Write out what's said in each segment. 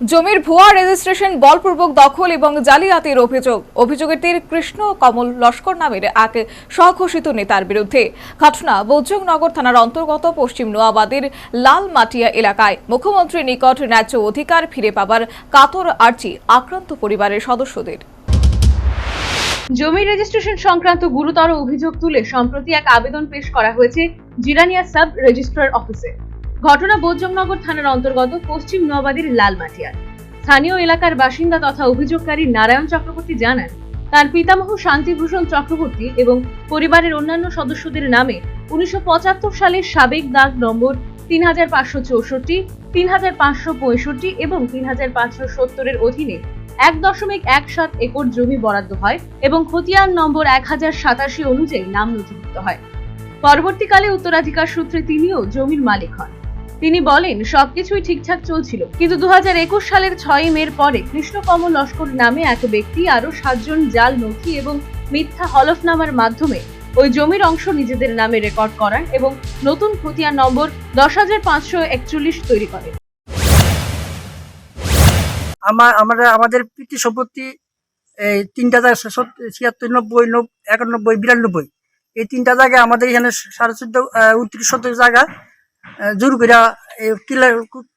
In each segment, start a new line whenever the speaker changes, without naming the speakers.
জমির ভুয়া রেজিস্ট্রেশন বলপূর্বক দখল এবং জালিয়াতির অভিযোগ। অভিযোগের তীর কৃষ্ণ কমল লস্কর নামের এক স্বঘোষিত নেতার বিরুদ্ধে। ঘটনা বৌদ্ধনগর থানার অন্তর্গত পশ্চিম নোয়াবাদের লালমাটিয়া এলাকায়। মুখ্যমন্ত্রীর নিকট ন্যায্য অধিকার ফিরে পাবার কাতর আর্জি আক্রান্ত পরিবারের সদস্যদের।
জমি রেজিস্ট্রেশন সংক্রান্ত গুরুতর অভিযোগ তুলে সম্প্রতি এক আবেদন পেশ করা হয়েছে জিরানিয়া সাব রেজিস্ট্রার অফিসে। ঘটনা বোজমনগর থানার অন্তর্গত পশ্চিম নোয়াবাদীর লালমাটিয়ার স্থানীয় এলাকার বাসিন্দা তথা অভিযোগকারী নারায়ণ চক্রবর্তী জানান, তার পিতামহ শান্তিভূষণ চক্রবর্তী এবং পরিবারের অন্যান্য সদস্যদের নামে উনিশশো পঁচাত্তর সালের সাবেক দাগ নম্বর তিন হাজার পাঁচশো চৌষট্টি, তিন হাজার পাঁচশো পঁয়ষট্টি এবং তিন হাজার পাঁচশো সত্তরের অধীনে এক দশমিক এক সাত একর জমি বরাদ্দ হয় এবং খতিয়ান নম্বর এক হাজার সাতাশি অনুযায়ী নাম নথিভুক্ত হয়। পরবর্তীকালে উত্তরাধিকার সূত্রে তিনিও জমির মালিক হন। তিনি বলেন, সবকিছুই ঠিকঠাক চলছিল। কিন্তু দুহাজার একুশ সালের ছয় মের পরে কৃষ্ণকমল লস্কর নামে এক ব্যক্তি আরও সাতজন জাল নথি এবং মিথ্যা হলফনামার মাধ্যমে ওই জমির অংশ নিজেদের নামে রেকর্ড করান এবং নতুন খতিয়ান নম্বর দশ হাজার পাঁচশো একচল্লিশ তৈরি করেন।
আমার আমরা আমাদের পিতৃ সম্পত্তি, এই তিনটা জায়গা ছিয়াত্তর, নব্বই, নব- একানব্বই, বিরানব্বই। এই তিনটা জায়গায় আমাদের এখানে সাড়ে চোদ্দ উনত্রিশ শতক জায়গা জোর করিয়া এই কিলা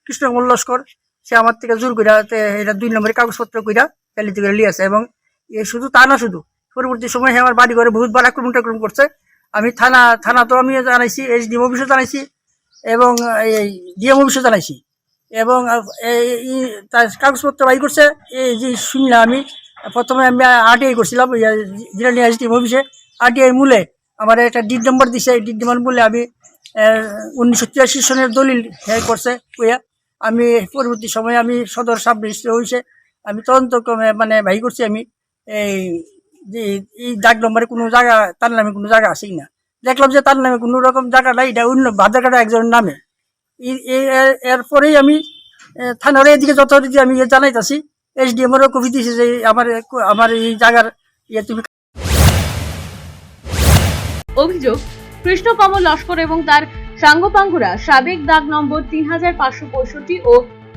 কৃষ্ণ লস্কর সে আমার থেকে জোর করিয়া এটা দুই নম্বরের কাগজপত্র কইরা চালিত করে লিয়েছে এবং এ শুধু তা না শুধু, পরবর্তী সময় আমার বাড়ি ঘরে বহুত বার আক্রমণ টাক্রমণ করছে। আমি থানা থানা তো আমি জানাইছি এইচ ডিএম অফিসে জানাইছি এবং এই ডিএম অফিসে জানাইছি এবং এই- তার কাগজপত্র বাই করছে, এই যে শুনি না আমি, প্রথমে আমি আরটিআই করছিলাম জিরানি এসডিএম অফিসে, আরটিআই মূলে আমার একটা ডিড নম্বর দিছে, এই ডিড নম্বর মূলে আমি উনিশশো তিরাশি সনের দলিল হে করছে কইয়া, আমি পরবর্তী সময়ে আমি সদর সাব রেজিস্ট্রি হয়েছে আমি তদন্ত মানে ভাই করছি আমি, এই, যে, এই দাগ নম্বরে কোনো জায়গা, তার নামে কোনো জায়গা আছে না। দেখলাম যে তার নামে কোনো রকম জায়গা নাই এটা অন্য ভাত জায়গাটা একজনের নামে। এরপরেই আমি থানার এদিকে যথারীতি আমি ইয়ে জানাইতাছি এসডিএম এরও কপি দিয়েছে যে আমার আমার এই জায়গার ইয়ে তুমি
অভিযোগ কৃষ্ণকমল লস্কর এবং তার সাঙ্গপাঙ্গুরা সাবেক দাগ নম্বর তিন হাজার পাঁচশো পঁয়ষট্টি ও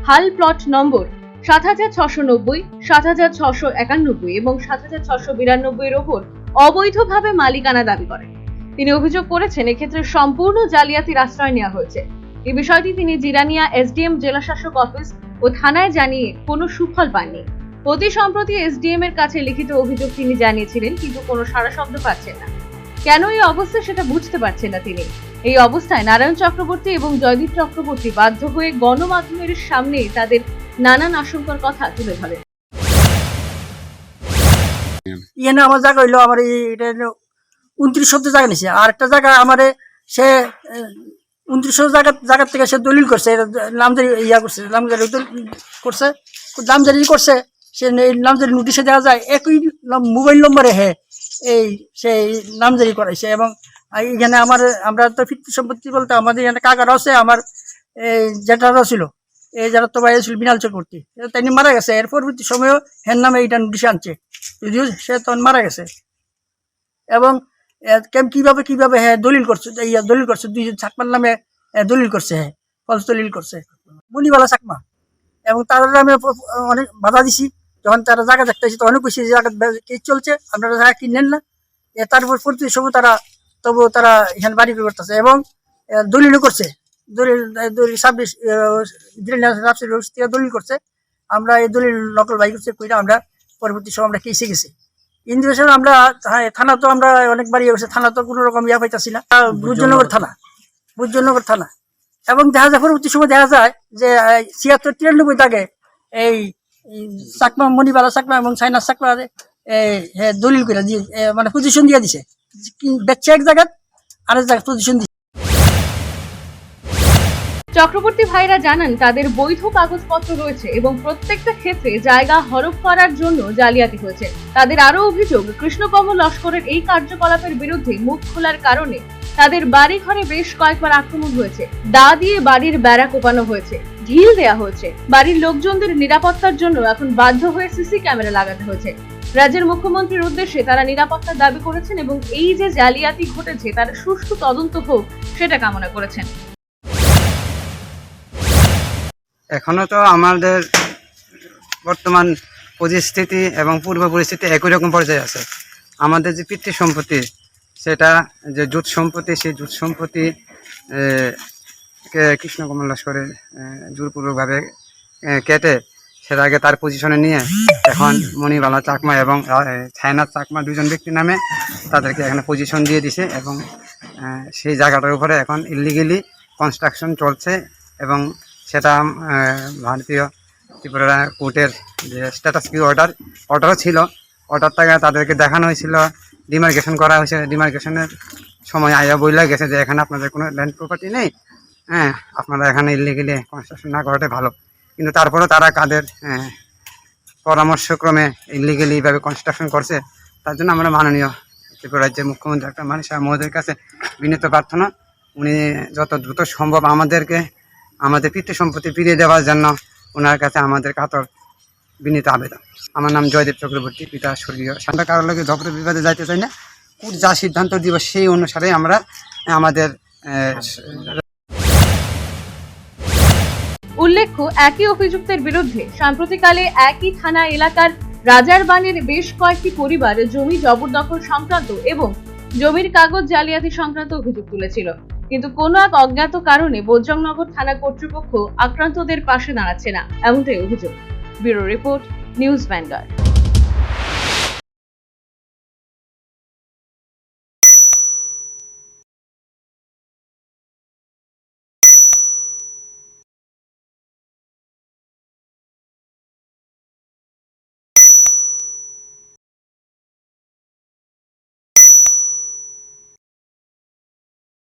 হাল প্লট নম্বর সাত হাজার ছশো নব্বই, সাত হাজার ছশো একানব্বই এবং সাত হাজার ছশো বিরানব্বই এর ওপর অবৈধভাবে মালিকানা দাবি করেন। তিনি অভিযোগ করেছেন, এক্ষেত্রে সম্পূর্ণ জালিয়াতির আশ্রয় নেওয়া হয়েছে। এই বিষয়টি তিনি জিরানিয়া এসডিএম জেলা শাসক অফিস ও থানায় জানিয়ে কোনো সুফল পাননি। অতি সম্প্রতি এসডিএম এর কাছে লিখিত অভিযোগ তিনি জানিয়েছিলেন, কিন্তু কোনো সারা শব্দ পাচ্ছেন না। কেন এই অবস্থা সেটা বুঝতে পারছেন না তিনি। এই অবস্থায় নারায়ণ চক্রবর্তী এবং জয়দীপ চক্রবর্তী বাধ্য হয়ে গণমাধ্যমের সামনে তাদের নানান আশঙ্কার কথা তুলে ধরেন।
ইয়ে আমার জায়গা হইল আমার এটা উনত্রিশ শব্দ জায়গা নিছে। আর একটা জায়গা আমার সে উনত্রিশ জায়গা জায়গা থেকে সে দলিল করছে নামজারি ইয়া করছে, নামজারি করছে নামজারি করছে, সে নামজারি নোটিশে দেওয়া যায়, একই মোবাইল নম্বরে হে এই সেই নামজারি করাইছে এবং এখানে আমার, আমরা তো ফিরতি সম্পত্তি বলতে আমাদের এখানে কাকার আছে, আমার এই জেঠারও ছিল। এই যারা তো বাইরে ছিল বিনাল চক্রবর্তী তাই মারা গেছে, এর পরবর্তী সময়ও হের নামে এইটা নোটিশে আনছে। যদিও সে তখন মারা গেছে। এবং কেম, কীভাবে কীভাবে হ্যাঁ দলিল করছে ইয়া দলিল করছে দুই চাকমার নামে দলিল করছে হ্যাঁ ফলস দলিল করছে। মুনিবালা চাকমা। এবং তার প- অনেক বাধা দিছি। যখন তারা জায়গা দেখতেছি তখন কইছি যে জায়গা কেস চলছে আপনারা জায়গা কিনেন না। তারপর পরবর্তী সময় তারা তবু তারা এখানে বাড়ি করতেছে এবং এ, দলিলও করছে। দলিল দলিল দলিল করছে। আমরা এই দলিল নকল বাই করছে কইরা আমরা পরবর্তী সময় আমরা কেসে গেছি। ইন্দিবেশন আমরা থানা তো আমরা অনেকবার ইয়ে করছি থানা তো কোনো রকম ইয়া পাইতাছি না। বুজনগর থানা বুজনগর থানা। এবং দেখা যায় পরবর্তী সময় দেখা যায় যে ছিয়াত্তর তিরানব্বই দাগে এই চাকমা মণিবালা চাকমা এবং সাইনাস চাকমা দলিল করে দিয়ে মানে পজিশন দিয়ে দিছে। বেচছে এক জায়গায় আরেক জায়গায় পজিশন দিছে।
চক্রবর্তী ভাইরা জানান, তাদের বৈধ কাগজপত্র রয়েছে এবং প্রত্যেকটা ক্ষেত্রে জায়গা হরফ করার জন্য জালিয়াতি হয়েছে। তাদের আরও অভিযোগ কৃষ্ণকমল লস্করের এই কার্যকলাপের বিরুদ্ধে মুখ খোলার কারণে তাদের বাড়ি ঘরে বেশ কয়েকবার আক্রমণ হয়েছে। দা দিয়ে বাড়ির বেড়া কোপানো হয়েছে। ঢিল দেয়া হয়েছে বাড়ির লোকজনদের নিরাপত্তার জন্য এখন বাধ্য হয়ে সিসি ক্যামেরা লাগাতে হয়েছে। রাজ্যের মুখ্যমন্ত্রীর উদ্দেশ্যে তারা নিরাপত্তার দাবি করেছেন এবং এই যে জালিয়াতি ঘটেছে, তার সুষ্ঠু তদন্ত হোক, সেটা কামনা করেছেন।
এখনও তো আমাদের বর্তমান পরিস্থিতি এবং পূর্ব পরিস্থিতি একই রকম পর্যায়ে আছে। আমাদের যে পিতৃ সম্পত্তি সেটা যে জুট সম্পত্তি, সেই জুট সম্পত্তি কে- কৃষ্ণ কমল লস্করে জোরপূর্বকভাবে কেটে সেটা আগে তার পজিশনে নিয়ে এখন মণিবালা চাকমা এবং ছায়নাথ চাকমা দুজন ব্যক্তির নামে তাদেরকে এখানে পজিশন দিয়ে দিছে এবং সেই জায়গাটার উপরে এখন ইলিগেলি কনস্ট্রাকশন চলছে এবং সেটা ভারতীয় ত্রিপুরা কোর্টের যে স্ট্যাটাস কি অর্ডার অর্ডারও ছিল। অর্ডারটাকে তাদেরকে দেখানো হয়েছিল ডিমার্কেশন করা হয়েছে। ডিমার্কেশনের সময় আয়া বইলা গেছে যে এখানে আপনাদের কোনো ল্যান্ড প্রপার্টি নেই। হ্যাঁ আপনারা এখানে ইলিগেলি কনস্ট্রাকশন না করাটাই ভালো। কিন্তু তারপরেও তারা কাদের হ্যাঁ, পরামর্শক্রমে ইলিগেলি এইভাবে কনস্ট্রাকশন করছে তার জন্য আমরা মাননীয় ত্রিপুরা রাজ্যের মুখ্যমন্ত্রী মানিক সাহা মহোদয়ের কাছে বিনীত প্রার্থনা। উনি যত দ্রুত সম্ভব আমাদেরকে আমাদের পিতৃ সম্পত্তি ফিরিয়ে দেওয়ার জন্য ওনার কাছে আমাদের কাতর বিনীত আবেদন। আমার নাম জয়দেব চক্রবর্তী পিতা স্বর্গীয় সান্তা কারোর লগে ঝগড়া বিবাদে যাইতে চাই না। কোর্ট যা সিদ্ধান্ত দিব সেই অনুসারে আমরা আমাদের
উল্লেখ্য, একই অভিযুক্তের বিরুদ্ধে সাম্প্রতিককালে একই থানা এলাকার রাজারবানের বেশ কয়েকটি পরিবার জমি জবরদখল সংক্রান্ত এবং জমির কাগজ জালিয়াতি সংক্রান্ত অভিযোগ তুলেছিল। কিন্তু কোনো এক অজ্ঞাত কারণে বৈজংনগর থানা কর্তৃপক্ষ আক্রান্তদের পাশে দাঁড়াচ্ছে না, এমনটাই অভিযোগ। Bureau report, news Vanguard.